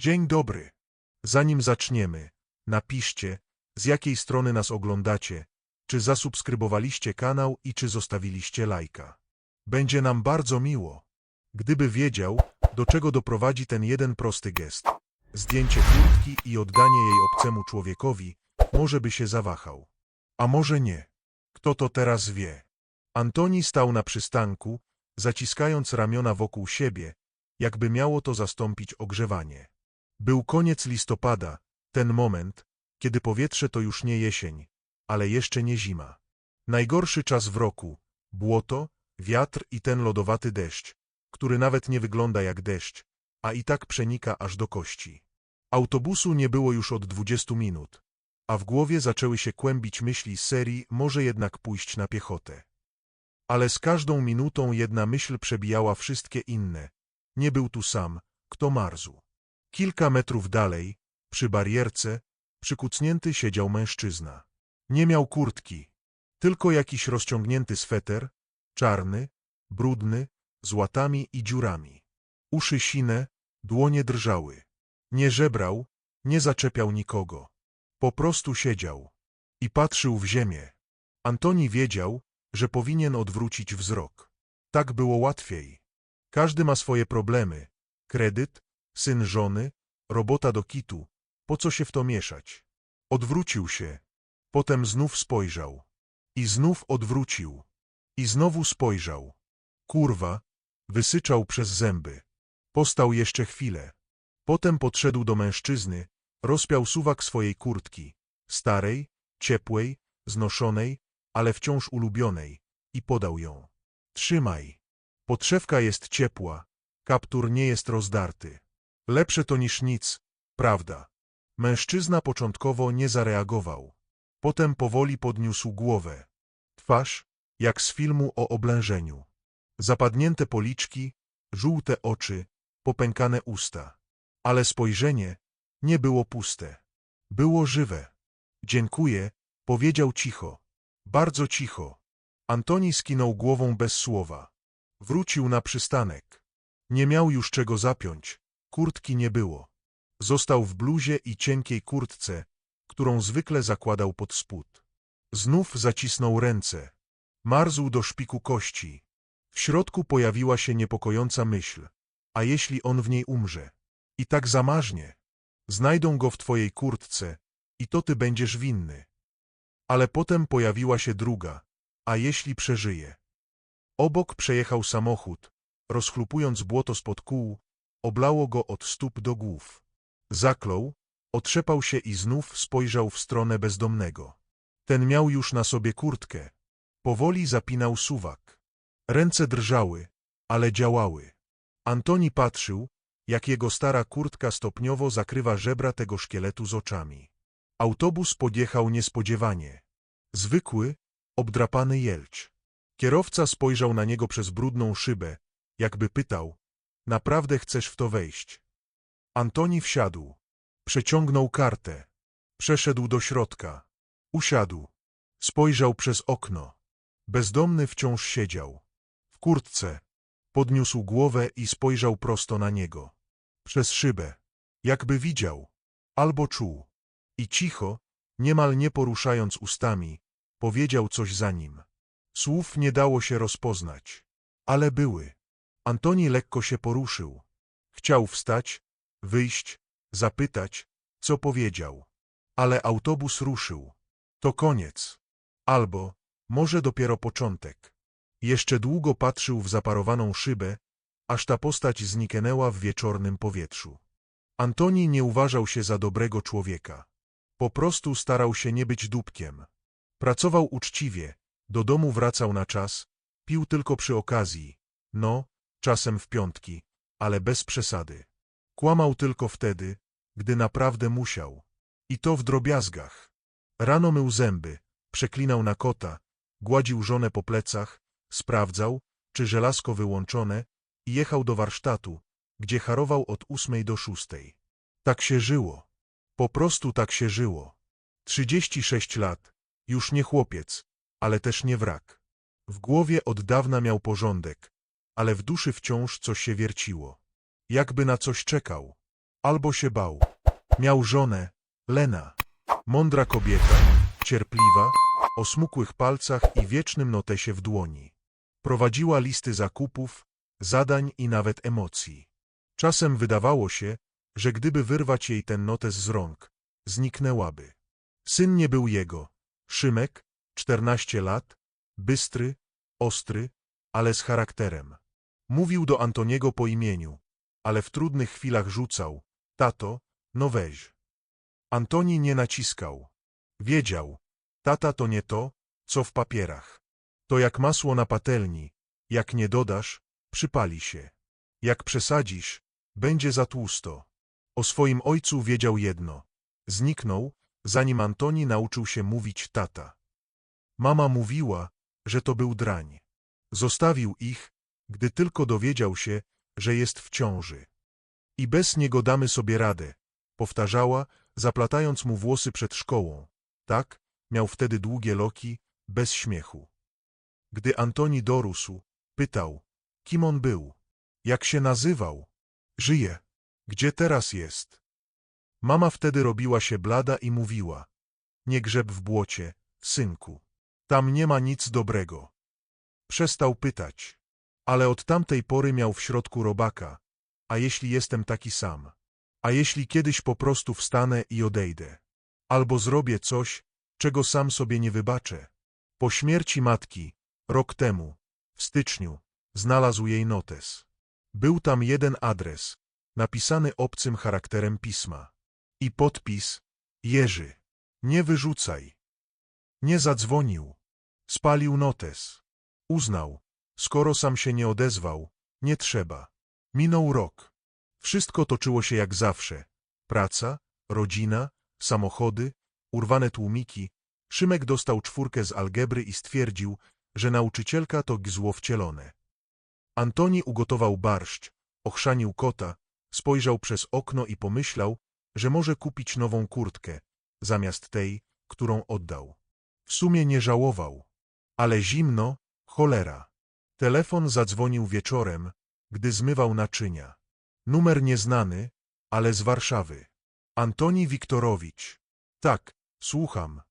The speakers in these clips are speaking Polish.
Dzień dobry. Zanim zaczniemy, napiszcie, z jakiej strony nas oglądacie, czy zasubskrybowaliście kanał i czy zostawiliście lajka. Będzie nam bardzo miło. Gdyby wiedział, do czego doprowadzi ten jeden prosty gest, zdjęcie kurtki i oddanie jej obcemu człowiekowi, może by się zawahał. A może nie. Kto to teraz wie? Antoni stał na przystanku, zaciskając ramiona wokół siebie, jakby miało to zastąpić ogrzewanie. Był koniec listopada, ten moment, kiedy powietrze to już nie jesień, ale jeszcze nie zima. Najgorszy czas w roku, błoto, wiatr i ten lodowaty deszcz, który nawet nie wygląda jak deszcz, a i tak przenika aż do kości. Autobusu nie było już od dwudziestu minut, a w głowie zaczęły się kłębić myśli serii może jednak pójść na piechotę. Ale z każdą minutą jedna myśl przebijała wszystkie inne. Nie był tu sam, kto marzł. Kilka metrów dalej, przy barierce, przykucnięty siedział mężczyzna. Nie miał kurtki, tylko jakiś rozciągnięty sweter, czarny, brudny, z łatami i dziurami. Uszy sine, dłonie drżały. Nie żebrał, nie zaczepiał nikogo. Po prostu siedział i patrzył w ziemię. Antoni wiedział, że powinien odwrócić wzrok. Tak było łatwiej. Każdy ma swoje problemy. Kredyt, syn żony, robota do kitu. Po co się w to mieszać? Odwrócił się. Potem znów spojrzał. I znów odwrócił. I znowu spojrzał. Kurwa, wysyczał przez zęby. Postał jeszcze chwilę. Potem podszedł do mężczyzny, rozpiał suwak swojej kurtki, starej, ciepłej, znoszonej, ale wciąż ulubionej, i podał ją. Trzymaj. Podszewka jest ciepła, kaptur nie jest rozdarty. Lepsze to niż nic, prawda? Mężczyzna początkowo nie zareagował. Potem powoli podniósł głowę. Twarz, jak z filmu o oblężeniu. Zapadnięte policzki, żółte oczy, popękane usta. Ale spojrzenie nie było puste. Było żywe. Dziękuję, powiedział cicho. Bardzo cicho. Antoni skinął głową bez słowa. Wrócił na przystanek. Nie miał już czego zapiąć. Kurtki nie było. Został w bluzie i cienkiej kurtce, którą zwykle zakładał pod spód. Znów zacisnął ręce. Marzł do szpiku kości. W środku pojawiła się niepokojąca myśl. A jeśli on w niej umrze? I tak zamarznie. Znajdą go w twojej kurtce i to ty będziesz winny. Ale potem pojawiła się druga. A jeśli przeżyje? Obok przejechał samochód, rozchlupując błoto spod kół, oblało go od stóp do głów. Zaklął, otrzepał się i znów spojrzał w stronę bezdomnego. Ten miał już na sobie kurtkę. Powoli zapinał suwak. Ręce drżały, ale działały. Antoni patrzył, jak jego stara kurtka stopniowo zakrywa żebra tego szkieletu z oczami. Autobus podjechał niespodziewanie. Zwykły, obdrapany jelcz. Kierowca spojrzał na niego przez brudną szybę, jakby pytał, naprawdę chcesz w to wejść? Antoni wsiadł. Przeciągnął kartę. Przeszedł do środka. Usiadł. Spojrzał przez okno. Bezdomny wciąż siedział. W kurtce. Podniósł głowę i spojrzał prosto na niego. Przez szybę. Jakby widział. Albo czuł. I cicho, niemal nie poruszając ustami, powiedział coś za nim. Słów nie dało się rozpoznać. Ale były. Antoni lekko się poruszył. Chciał wstać, wyjść, zapytać, co powiedział. Ale autobus ruszył. To koniec. Albo, może dopiero początek. Jeszcze długo patrzył w zaparowaną szybę, aż ta postać zniknęła w wieczornym powietrzu. Antoni nie uważał się za dobrego człowieka. Po prostu starał się nie być dupkiem. Pracował uczciwie, do domu wracał na czas, pił tylko przy okazji, no, czasem w piątki, ale bez przesady. Kłamał tylko wtedy, gdy naprawdę musiał. I to w drobiazgach. Rano mył zęby, przeklinał na kota, gładził żonę po plecach, sprawdzał, czy żelazko wyłączone i jechał do warsztatu, gdzie harował od ósmej do szóstej. Tak się żyło. Po prostu tak się żyło. Trzydzieści sześć lat, już nie chłopiec, ale też nie wrak. W głowie od dawna miał porządek, ale w duszy wciąż coś się wierciło. Jakby na coś czekał. Albo się bał. Miał żonę, Lena. Mądra kobieta, cierpliwa, o smukłych palcach i wiecznym notesie w dłoni. Prowadziła listy zakupów, zadań i nawet emocji. Czasem wydawało się, że gdyby wyrwać jej ten notes z rąk, zniknęłaby. Syn nie był jego. Szymek, 14 lat, bystry, ostry, ale z charakterem. Mówił do Antoniego po imieniu, ale w trudnych chwilach rzucał. Tato, no weź. Antoni nie naciskał. Wiedział. Tata to nie to, co w papierach. To jak masło na patelni. Jak nie dodasz, przypali się. Jak przesadzisz, będzie za tłusto. O swoim ojcu wiedział jedno. Zniknął, zanim Antoni nauczył się mówić tata. Mama mówiła, że to był drań. Zostawił ich, gdy tylko dowiedział się, że jest w ciąży. I bez niego damy sobie radę, powtarzała, zaplatając mu włosy przed szkołą. Tak, miał wtedy długie loki, bez śmiechu. Gdy Antoni dorósł, pytał, kim on był, jak się nazywał. Żyje. Gdzie teraz jest? Mama wtedy robiła się blada i mówiła, nie grzeb w błocie, synku. Tam nie ma nic dobrego. Przestał pytać, ale od tamtej pory miał w środku robaka. A jeśli jestem taki sam? A jeśli kiedyś po prostu wstanę i odejdę? Albo zrobię coś, czego sam sobie nie wybaczę? Po śmierci matki, rok temu, w styczniu, znalazł jej notes. Był tam jeden adres, napisany obcym charakterem pisma. I podpis Jerzy. Nie wyrzucaj. Nie zadzwonił. Spalił notes. Uznał, skoro sam się nie odezwał, nie trzeba. Minął rok. Wszystko toczyło się jak zawsze. Praca, rodzina, samochody, urwane tłumiki. Szymek dostał czwórkę z algebry i stwierdził, że nauczycielka to zło wcielone. Antoni ugotował barszcz, ochrzanił kota, spojrzał przez okno i pomyślał, że może kupić nową kurtkę, zamiast tej, którą oddał. W sumie nie żałował. Ale zimno, cholera. Telefon zadzwonił wieczorem, gdy zmywał naczynia. Numer nieznany, ale z Warszawy. Antoni Wiktorowicz. Tak, słucham.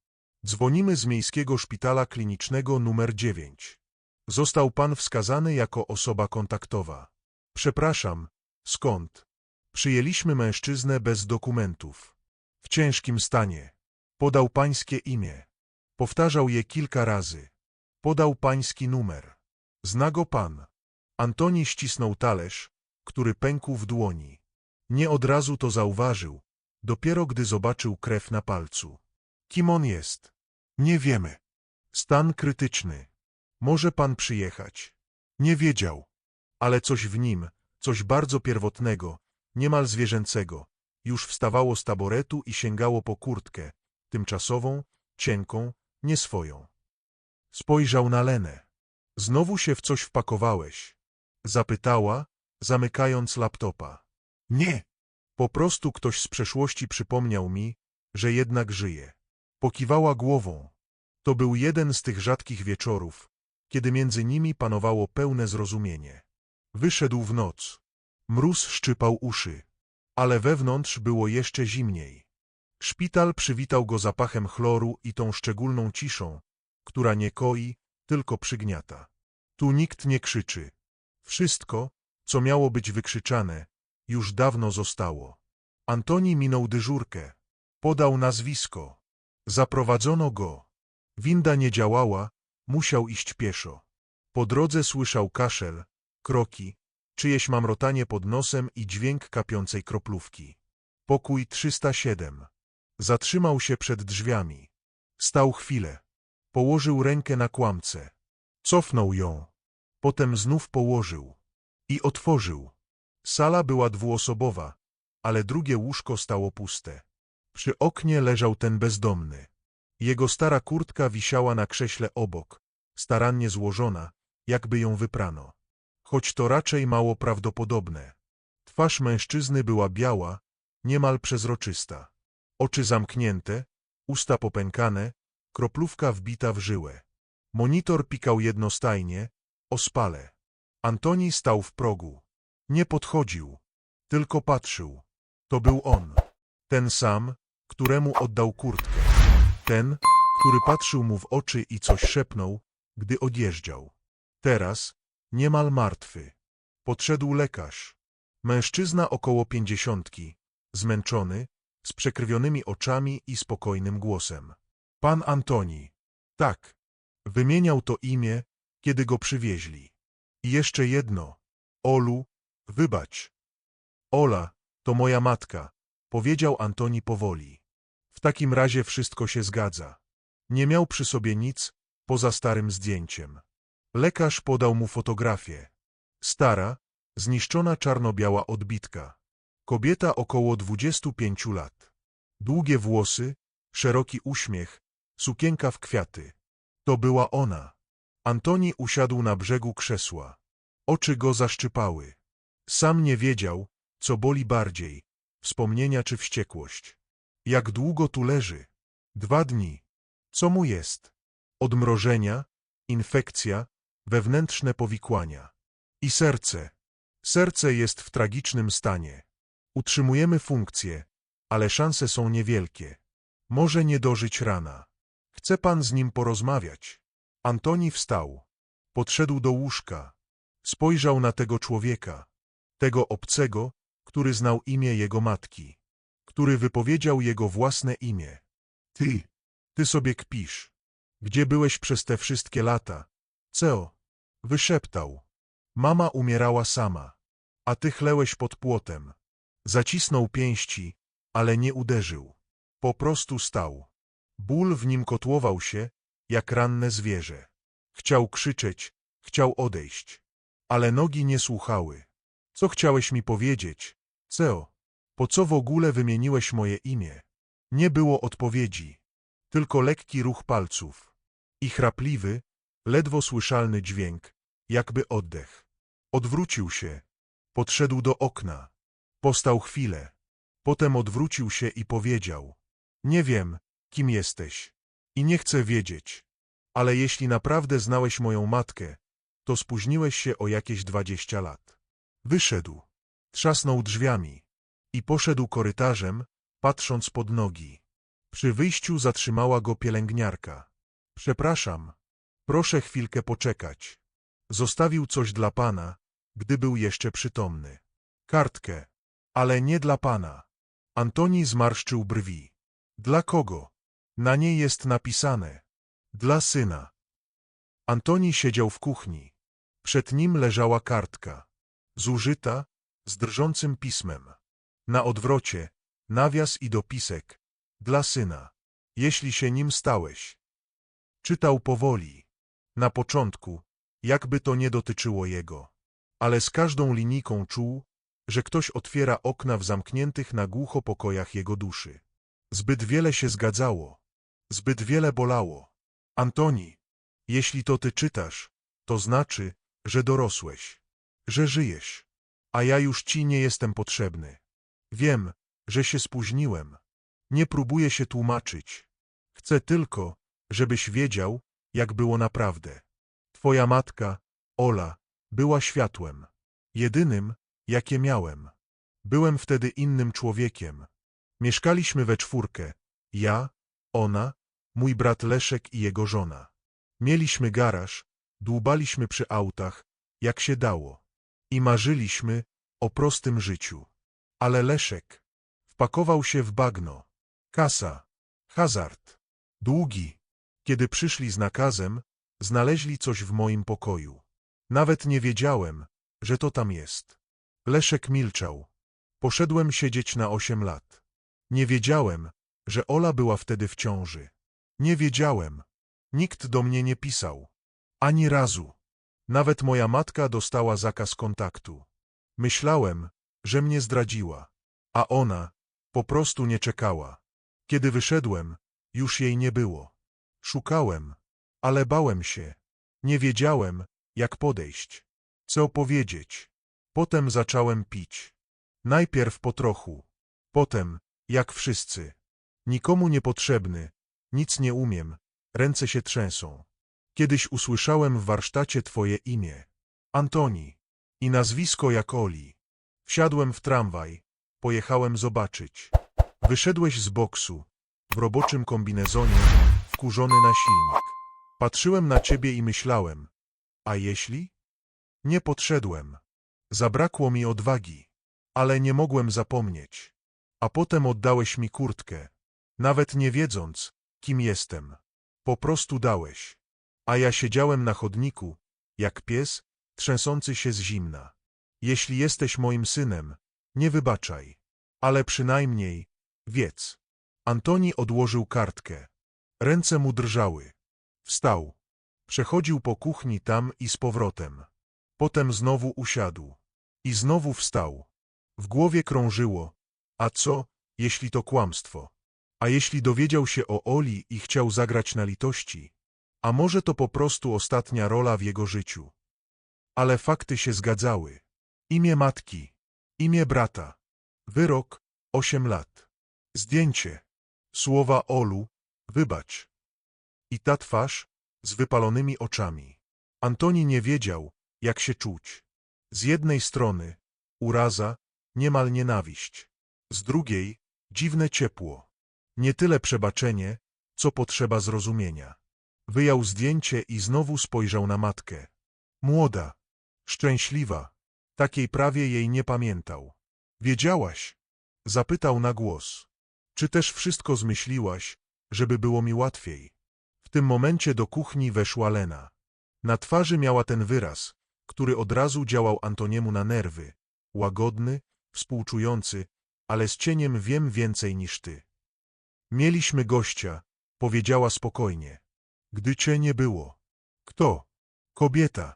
Dzwonimy z Miejskiego Szpitala Klinicznego numer 9. Został pan wskazany jako osoba kontaktowa. Przepraszam, skąd? Przyjęliśmy mężczyznę bez dokumentów. W ciężkim stanie. Podał pańskie imię. Powtarzał je kilka razy. Podał pański numer. Zna go pan. Antoni ścisnął talerz, który pękł w dłoni. Nie od razu to zauważył, dopiero gdy zobaczył krew na palcu. Kim on jest? Nie wiemy. Stan krytyczny. Może pan przyjechać. Nie wiedział. Ale coś w nim, coś bardzo pierwotnego, niemal zwierzęcego, już wstawało z taboretu i sięgało po kurtkę, tymczasową, cienką, nie swoją. Spojrzał na Lenę. Znowu się w coś wpakowałeś? Zapytała, zamykając laptopa. Nie. Po prostu ktoś z przeszłości przypomniał mi, że jednak żyje. Pokiwała głową. To był jeden z tych rzadkich wieczorów, kiedy między nimi panowało pełne zrozumienie. Wyszedł w noc. Mróz szczypał uszy, ale wewnątrz było jeszcze zimniej. Szpital przywitał go zapachem chloru i tą szczególną ciszą, która nie koi, tylko przygniata. Tu nikt nie krzyczy. Wszystko, co miało być wykrzyczane, już dawno zostało. Antoni minął dyżurkę. Podał nazwisko. Zaprowadzono go. Winda nie działała, musiał iść pieszo. Po drodze słyszał kaszel, kroki, czyjeś mamrotanie pod nosem i dźwięk kapiącej kroplówki. Pokój 307. Zatrzymał się przed drzwiami. Stał chwilę. Położył rękę na kłamce. Cofnął ją. Potem znów położył. I otworzył. Sala była dwuosobowa, ale drugie łóżko stało puste. Przy oknie leżał ten bezdomny. Jego stara kurtka wisiała na krześle obok, starannie złożona, jakby ją wyprano. Choć to raczej mało prawdopodobne. Twarz mężczyzny była biała, niemal przezroczysta. Oczy zamknięte, usta popękane, kroplówka wbita w żyłę. Monitor pikał jednostajnie, ospale. Antoni stał w progu. Nie podchodził, tylko patrzył. To był on. Ten sam, któremu oddał kurtkę. Ten, który patrzył mu w oczy i coś szepnął, gdy odjeżdżał. Teraz, niemal martwy, podszedł lekarz. Mężczyzna około pięćdziesiątki, zmęczony, z przekrwionymi oczami i spokojnym głosem. Pan Antoni. Tak. Wymieniał to imię, kiedy go przywieźli. I jeszcze jedno. Olu, wybacz. Ola, to moja matka, powiedział Antoni powoli. W takim razie wszystko się zgadza. Nie miał przy sobie nic, poza starym zdjęciem. Lekarz podał mu fotografię. Stara, zniszczona czarno-biała odbitka. Kobieta około 25 lat. Długie włosy, szeroki uśmiech, sukienka w kwiaty. To była ona. Antoni usiadł na brzegu krzesła. Oczy go zaszczypały. Sam nie wiedział, co boli bardziej, wspomnienia czy wściekłość. Jak długo tu leży? Dwa dni. Co mu jest? Odmrożenia, infekcja, wewnętrzne powikłania. I serce. Serce jest w tragicznym stanie. Utrzymujemy funkcję, ale szanse są niewielkie. Może nie dożyć rana. Chce pan z nim porozmawiać? Antoni wstał. Podszedł do łóżka. Spojrzał na tego człowieka. Tego obcego, który znał imię jego matki. Który wypowiedział jego własne imię. Ty, ty sobie kpisz. Gdzie byłeś przez te wszystkie lata? Ceo, wyszeptał. Mama umierała sama, a ty chlełeś pod płotem. Zacisnął pięści, ale nie uderzył. Po prostu stał. Ból w nim kotłował się, jak ranne zwierzę. Chciał krzyczeć, chciał odejść. Ale nogi nie słuchały. Co chciałeś mi powiedzieć? Ceo, po co w ogóle wymieniłeś moje imię? Nie było odpowiedzi. Tylko lekki ruch palców. I chrapliwy, ledwo słyszalny dźwięk, jakby oddech. Odwrócił się. Podszedł do okna. Postał chwilę. Potem odwrócił się i powiedział. Nie wiem, kim jesteś. I nie chcę wiedzieć. Ale jeśli naprawdę znałeś moją matkę, to spóźniłeś się o jakieś dwadzieścia lat. Wyszedł. Trzasnął drzwiami. I poszedł korytarzem, patrząc pod nogi. Przy wyjściu zatrzymała go pielęgniarka. Przepraszam. Proszę chwilkę poczekać. Zostawił coś dla pana, gdy był jeszcze przytomny. Kartkę. Ale nie dla pana. Antoni zmarszczył brwi. Dla kogo? Na niej jest napisane. Dla syna. Antoni siedział w kuchni. Przed nim leżała kartka. Zużyta, z drżącym pismem. Na odwrocie, nawias i dopisek. Dla syna. Jeśli się nim stałeś. Czytał powoli. Na początku, jakby to nie dotyczyło jego. Ale z każdą linijką czuł, że ktoś otwiera okna w zamkniętych na głucho pokojach jego duszy. Zbyt wiele się zgadzało. Zbyt wiele bolało. Antoni, jeśli to ty czytasz, to znaczy, że dorosłeś. Że żyjesz. A ja już ci nie jestem potrzebny. Wiem, że się spóźniłem. Nie próbuję się tłumaczyć. Chcę tylko, żebyś wiedział, jak było naprawdę. Twoja matka, Ola, była światłem. Jedynym, jakie miałem. Byłem wtedy innym człowiekiem. Mieszkaliśmy we czwórkę. Ja, ona, mój brat Leszek i jego żona. Mieliśmy garaż, dłubaliśmy przy autach, jak się dało. I marzyliśmy o prostym życiu. Ale Leszek wpakował się w bagno. Kasa, hazard, długi. Kiedy przyszli z nakazem, znaleźli coś w moim pokoju. Nawet nie wiedziałem, że to tam jest. Leszek milczał. Poszedłem siedzieć na osiem lat. Nie wiedziałem, że Ola była wtedy w ciąży. Nie wiedziałem. Nikt do mnie nie pisał. Ani razu. Nawet moja matka dostała zakaz kontaktu. Myślałem, że mnie zdradziła. A ona po prostu nie czekała. Kiedy wyszedłem, już jej nie było. Szukałem, ale bałem się. Nie wiedziałem, jak podejść. Co powiedzieć. Potem zacząłem pić. Najpierw po trochu. Potem, jak wszyscy. Nikomu niepotrzebny. Nic nie umiem. Ręce się trzęsą. Kiedyś usłyszałem w warsztacie twoje imię. Antoni. I nazwisko jak Oli. Wsiadłem w tramwaj. Pojechałem zobaczyć. Wyszedłeś z boksu, w roboczym kombinezonie, wkurzony na silnik. Patrzyłem na ciebie i myślałem, a jeśli? Nie podszedłem. Zabrakło mi odwagi, ale nie mogłem zapomnieć. A potem oddałeś mi kurtkę, nawet nie wiedząc, kim jestem. Po prostu dałeś. A ja siedziałem na chodniku, jak pies, trzęsący się z zimna. Jeśli jesteś moim synem, nie wybaczaj. Ale przynajmniej, wiedz. Antoni odłożył kartkę. Ręce mu drżały. Wstał. Przechodził po kuchni tam i z powrotem. Potem znowu usiadł. I znowu wstał. W głowie krążyło. A co, jeśli to kłamstwo? A jeśli dowiedział się o Oli i chciał zagrać na litości? A może to po prostu ostatnia rola w jego życiu? Ale fakty się zgadzały. Imię matki. Imię brata. Wyrok. Osiem lat. Zdjęcie. Słowa Olu. Wybacz. I ta twarz z wypalonymi oczami. Antoni nie wiedział, jak się czuć. Z jednej strony uraza, niemal nienawiść. Z drugiej dziwne ciepło. Nie tyle przebaczenie, co potrzeba zrozumienia. Wyjął zdjęcie i znowu spojrzał na matkę. Młoda, szczęśliwa, takiej prawie jej nie pamiętał. Wiedziałaś? Zapytał na głos. Czy też wszystko zmyśliłaś, żeby było mi łatwiej? W tym momencie do kuchni weszła Lena. Na twarzy miała ten wyraz, który od razu działał Antoniemu na nerwy. Łagodny, współczujący, ale z cieniem wiem więcej niż ty. Mieliśmy gościa, powiedziała spokojnie. Gdy cię nie było. Kto? Kobieta.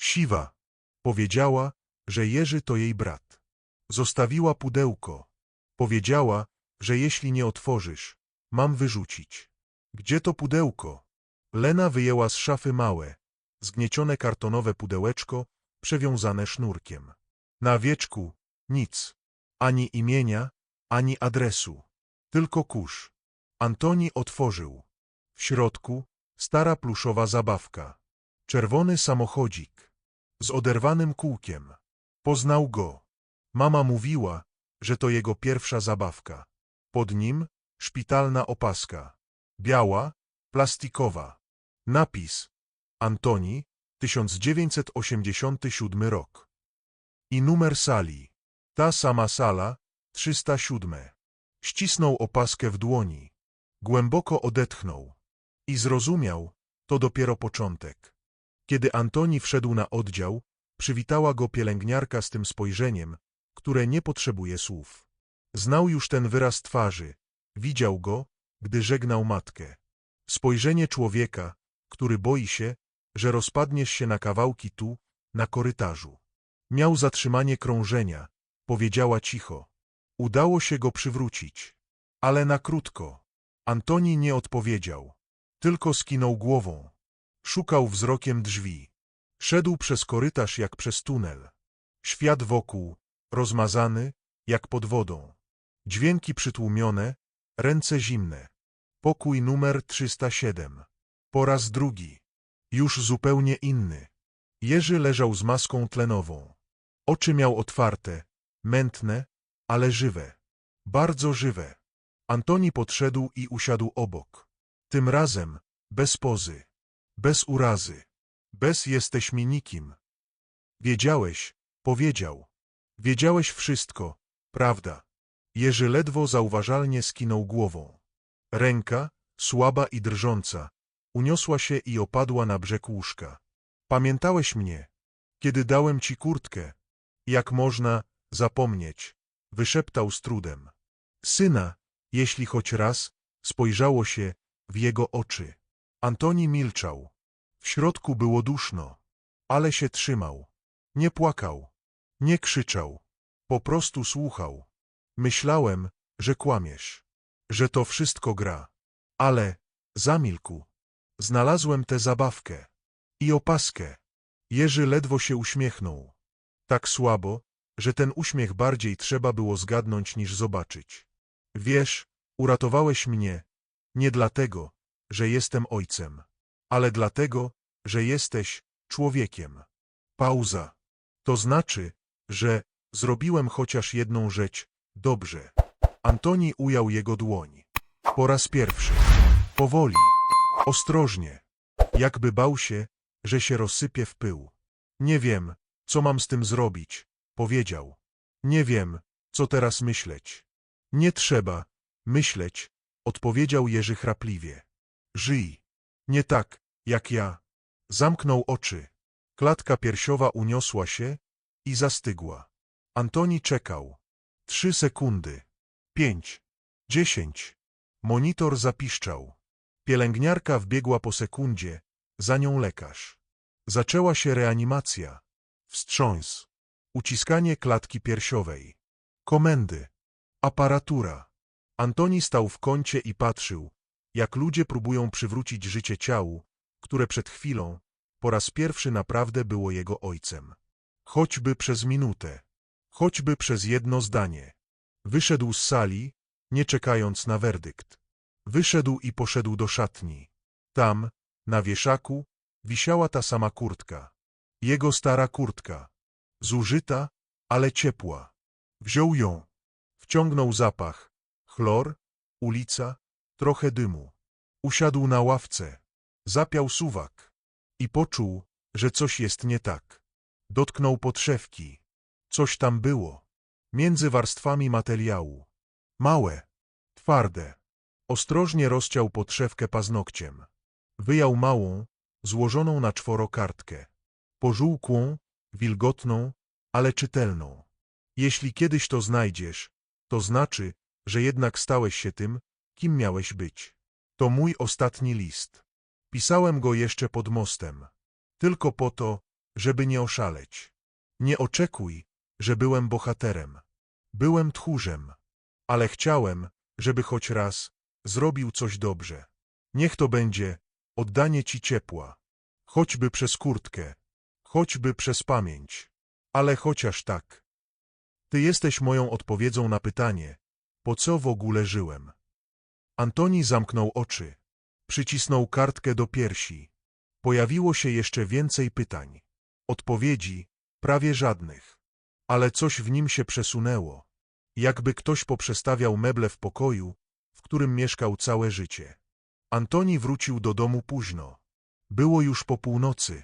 Siwa. Powiedziała, że Jerzy to jej brat. Zostawiła pudełko. Powiedziała, że jeśli nie otworzysz, mam wyrzucić. Gdzie to pudełko? Lena wyjęła z szafy małe, zgniecione kartonowe pudełeczko, przewiązane sznurkiem. Na wieczku nic. Ani imienia, ani adresu. Tylko kurz. Antoni otworzył. W środku stara pluszowa zabawka. Czerwony samochodzik. Z oderwanym kółkiem. Poznał go. Mama mówiła, że to jego pierwsza zabawka. Pod nim szpitalna opaska. Biała, plastikowa. Napis. Antoni, 1987 rok. I numer sali. Ta sama sala, 307. Ścisnął opaskę w dłoni. Głęboko odetchnął. I zrozumiał, to dopiero początek. Kiedy Antoni wszedł na oddział, przywitała go pielęgniarka z tym spojrzeniem, które nie potrzebuje słów. Znał już ten wyraz twarzy, widział go, gdy żegnał matkę. Spojrzenie człowieka, który boi się, że rozpadniesz się na kawałki tu, na korytarzu. Miał zatrzymanie krążenia, powiedziała cicho. Udało się go przywrócić. Ale na krótko. Antoni nie odpowiedział. Tylko skinął głową. Szukał wzrokiem drzwi. Szedł przez korytarz jak przez tunel. Świat wokół, rozmazany, jak pod wodą. Dźwięki przytłumione, ręce zimne. Pokój numer 307. Po raz drugi. Już zupełnie inny. Jerzy leżał z maską tlenową. Oczy miał otwarte, mętne, ale żywe. Bardzo żywe. Antoni podszedł i usiadł obok. Tym razem bez pozy, bez urazy, bez jesteś mi nikim. Wiedziałeś, powiedział. Wiedziałeś wszystko, prawda? Jerzy ledwo zauważalnie skinął głową. Ręka, słaba i drżąca, uniosła się i opadła na brzeg łóżka. Pamiętałeś mnie, kiedy dałem ci kurtkę. Jak można zapomnieć? Wyszeptał z trudem. Syna, jeśli choć raz, spojrzało się w jego oczy. Antoni milczał. W środku było duszno, ale się trzymał. Nie płakał, nie krzyczał, po prostu słuchał. Myślałem, że kłamiesz, że to wszystko gra. Ale zamilkł. Znalazłem tę zabawkę i opaskę. Jerzy ledwo się uśmiechnął. Tak słabo, że ten uśmiech bardziej trzeba było zgadnąć niż zobaczyć. Wiesz, uratowałeś mnie nie dlatego, że jestem ojcem, ale dlatego, że jesteś człowiekiem. Pauza. To znaczy, że zrobiłem chociaż jedną rzecz Dobrze. Antoni ujął jego dłoń. Po raz pierwszy. Powoli. Ostrożnie. Jakby bał się, że się rozsypie w pył. Nie wiem, co mam z tym zrobić, powiedział. Nie wiem, co teraz myśleć. Nie trzeba myśleć, odpowiedział Jerzy chrapliwie. Żyj. Nie tak, jak ja. Zamknął oczy. Klatka piersiowa uniosła się i zastygła. Antoni czekał. Trzy sekundy. Pięć. Dziesięć. Monitor zapiszczał. Pielęgniarka wbiegła po sekundzie, za nią lekarz. Zaczęła się reanimacja. Wstrząs. Uciskanie klatki piersiowej. Komendy. Aparatura. Antoni stał w kącie i patrzył, jak ludzie próbują przywrócić życie ciału, które przed chwilą, po raz pierwszy naprawdę było jego ojcem. Choćby przez minutę. Choćby przez jedno zdanie. Wyszedł z sali, nie czekając na werdykt. Wyszedł i poszedł do szatni. Tam, na wieszaku, wisiała ta sama kurtka. Jego stara kurtka. Zużyta, ale ciepła. Wziął ją. Wciągnął zapach. Chlor, ulica, trochę dymu. Usiadł na ławce. Zapiał suwak. I poczuł, że coś jest nie tak. Dotknął podszewki. Coś tam było. Między warstwami materiału. Małe. Twarde. Ostrożnie rozciął podszewkę paznokciem. Wyjął małą, złożoną na czworo kartkę. Pożółkłą, wilgotną, ale czytelną. Jeśli kiedyś to znajdziesz, to znaczy, że jednak stałeś się tym, kim miałeś być. To mój ostatni list. Pisałem go jeszcze pod mostem. Tylko po to, żeby nie oszaleć. Nie oczekuj, że byłem bohaterem. Byłem tchórzem. Ale chciałem, żeby choć raz zrobił coś dobrze. Niech to będzie oddanie ci ciepła. Choćby przez kurtkę. Choćby przez pamięć. Ale chociaż tak. Ty jesteś moją odpowiedzią na pytanie, po co w ogóle żyłem. Antoni zamknął oczy. Przycisnął kartkę do piersi. Pojawiło się jeszcze więcej pytań. Odpowiedzi prawie żadnych. Ale coś w nim się przesunęło. Jakby ktoś poprzestawiał meble w pokoju, w którym mieszkał całe życie. Antoni wrócił do domu późno. Było już po północy.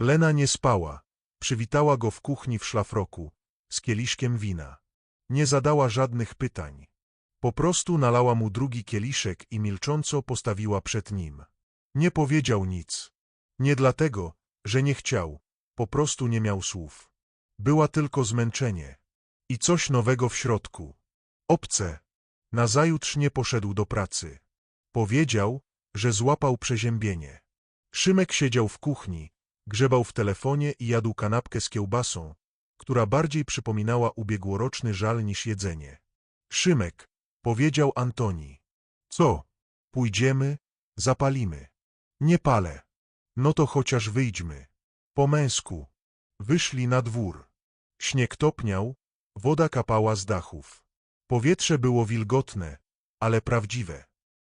Lena nie spała. Przywitała go w kuchni w szlafroku, z kieliszkiem wina. Nie zadała żadnych pytań. Po prostu nalała mu drugi kieliszek i milcząco postawiła przed nim. Nie powiedział nic. Nie dlatego, że nie chciał, po prostu nie miał słów. Była tylko zmęczenie. I coś nowego w środku. Obce. Nazajutrz nie poszedł do pracy. Powiedział, że złapał przeziębienie. Szymek siedział w kuchni, grzebał w telefonie i jadł kanapkę z kiełbasą, która bardziej przypominała ubiegłoroczny żal niż jedzenie. Szymek, powiedział Antoni. Co? Pójdziemy, zapalimy. Nie palę. No to chociaż wyjdźmy. Po męsku. Wyszli na dwór. Śnieg topniał, woda kapała z dachów. Powietrze było wilgotne, ale prawdziwe.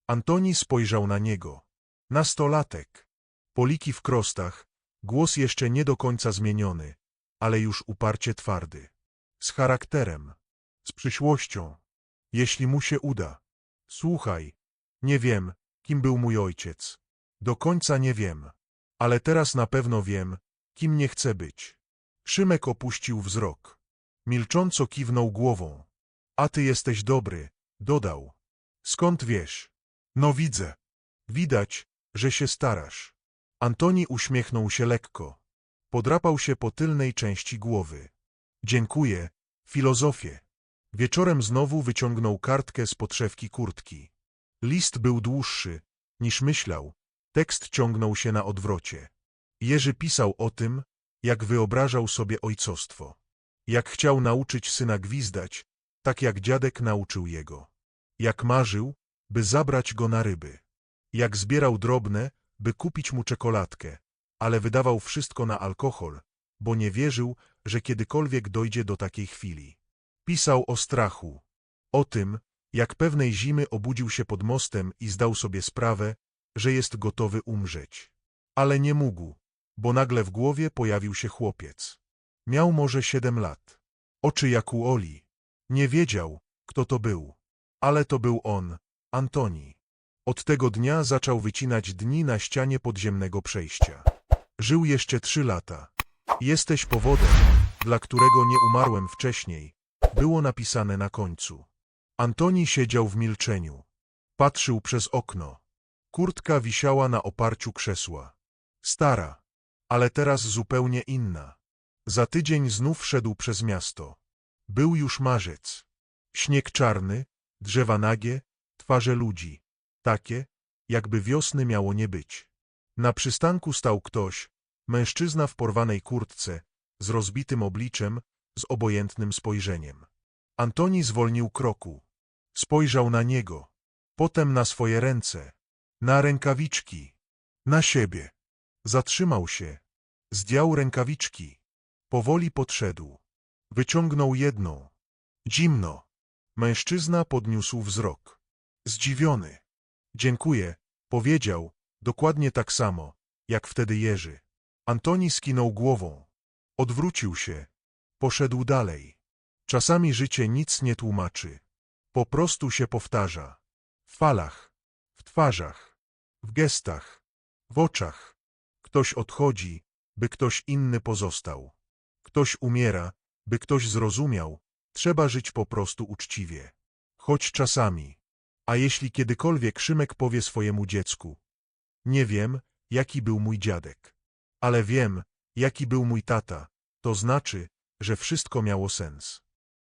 Antoni spojrzał na niego. Nastolatek. Poliki w krostach, głos jeszcze nie do końca zmieniony, ale już uparcie twardy. Z charakterem. Z przyszłością. Jeśli mu się uda. Słuchaj, nie wiem, kim był mój ojciec. Do końca nie wiem. Ale teraz na pewno wiem, kim nie chcę być. Szymek opuścił wzrok. Milcząco kiwnął głową. A ty jesteś dobry, dodał. Skąd wiesz? No widzę. Widać, że się starasz. Antoni uśmiechnął się lekko. Podrapał się po tylnej części głowy. Dziękuję, filozofie. Wieczorem znowu wyciągnął kartkę z podszewki kurtki. List był dłuższy, niż myślał. Tekst ciągnął się na odwrocie. Jerzy pisał o tym, jak wyobrażał sobie ojcostwo. Jak chciał nauczyć syna gwizdać, tak jak dziadek nauczył jego. Jak marzył, by zabrać go na ryby. Jak zbierał drobne, by kupić mu czekoladkę, ale wydawał wszystko na alkohol, bo nie wierzył, że kiedykolwiek dojdzie do takiej chwili. Pisał o strachu. O tym, jak pewnej zimy obudził się pod mostem i zdał sobie sprawę, że jest gotowy umrzeć. Ale nie mógł, bo nagle w głowie pojawił się chłopiec. Miał może siedem lat. Oczy jak u Oli. Nie wiedział, kto to był. Ale to był on, Antoni. Od tego dnia zaczął wycinać dni na ścianie podziemnego przejścia. Żył jeszcze trzy lata. Jesteś powodem, dla którego nie umarłem wcześniej, było napisane na końcu. Antoni siedział w milczeniu. Patrzył przez okno. Kurtka wisiała na oparciu krzesła. Stara, ale teraz zupełnie inna. Za tydzień znów szedł przez miasto. Był już marzec. Śnieg czarny, drzewa nagie, twarze ludzi. Takie, jakby wiosny miało nie być. Na przystanku stał ktoś, mężczyzna w porwanej kurtce, z rozbitym obliczem, z obojętnym spojrzeniem. Antoni zwolnił kroku. Spojrzał na niego, potem na swoje ręce, na rękawiczki, na siebie. Zatrzymał się, zdjął rękawiczki, powoli podszedł. Wyciągnął jedną. Zimno. Mężczyzna podniósł wzrok. Zdziwiony. Dziękuję, powiedział, dokładnie tak samo, jak wtedy Jerzy. Antoni skinął głową. Odwrócił się. Poszedł dalej. Czasami życie nic nie tłumaczy. Po prostu się powtarza. W falach, w twarzach, w gestach, w oczach. Ktoś odchodzi, by ktoś inny pozostał. Ktoś umiera, by ktoś zrozumiał, trzeba żyć po prostu uczciwie. Choć czasami. A jeśli kiedykolwiek Szymek powie swojemu dziecku, nie wiem, jaki był mój dziadek, ale wiem, jaki był mój tata, to znaczy, że wszystko miało sens.